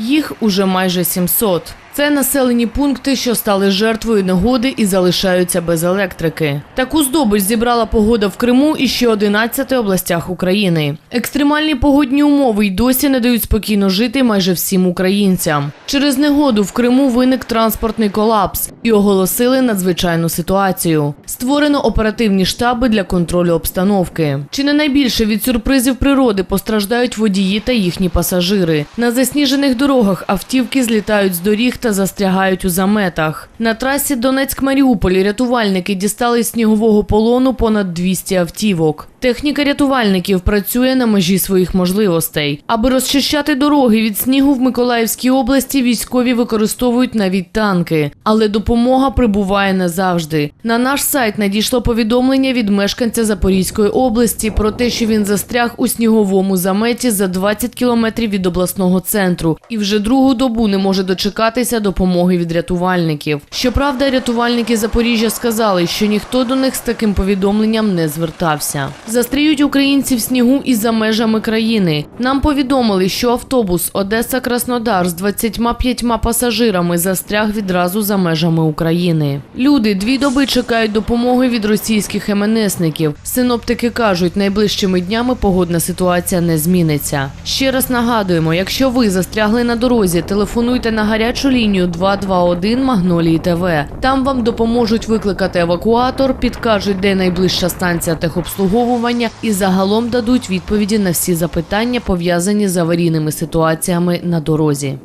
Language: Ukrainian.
Їх уже майже 700. Це населені пункти, що стали жертвою негоди і залишаються без електрики. Таку здобич зібрала погода в Криму і ще 11 областях України. Екстремальні погодні умови й досі не дають спокійно жити майже всім українцям. Через негоду в Криму виник транспортний колапс і оголосили надзвичайну ситуацію. Створено оперативні штаби для контролю обстановки. Чи не найбільше від сюрпризів природи постраждають водії та їхні пасажири? На засніжених дорогах автівки злітають з доріг та застрягають у заметах. На трасі Донецьк-Маріуполь рятувальники дістали снігового полону понад 200 автівок. Техніка рятувальників працює на межі своїх можливостей. Аби розчищати дороги від снігу в Миколаївській області, військові використовують навіть танки, але допомога прибуває не завжди. На наш сайт надійшло повідомлення від мешканця Запорізької області про те, що він застряг у сніговому заметі за 20 кілометрів від обласного центру і вже другу добу не може дочекатися допомоги від рятувальників. Щоправда, рятувальники Запоріжжя сказали, що ніхто до них з таким повідомленням не звертався. Застріють українці в снігу і за межами країни. Нам повідомили, що автобус Одеса-Краснодар з 25 пасажирами застряг відразу за межами України. Люди дві доби чекають допомоги від російських МНСників. Синоптики кажуть, найближчими днями погодна ситуація не зміниться. Ще раз нагадуємо, якщо ви застрягли на дорозі, телефонуйте на гарячу лінію 221 Магнолії ТВ. Там вам допоможуть викликати евакуатор, підкажуть, де найближча станція техобслуговування і загалом дадуть відповіді на всі запитання, пов'язані з аварійними ситуаціями на дорозі.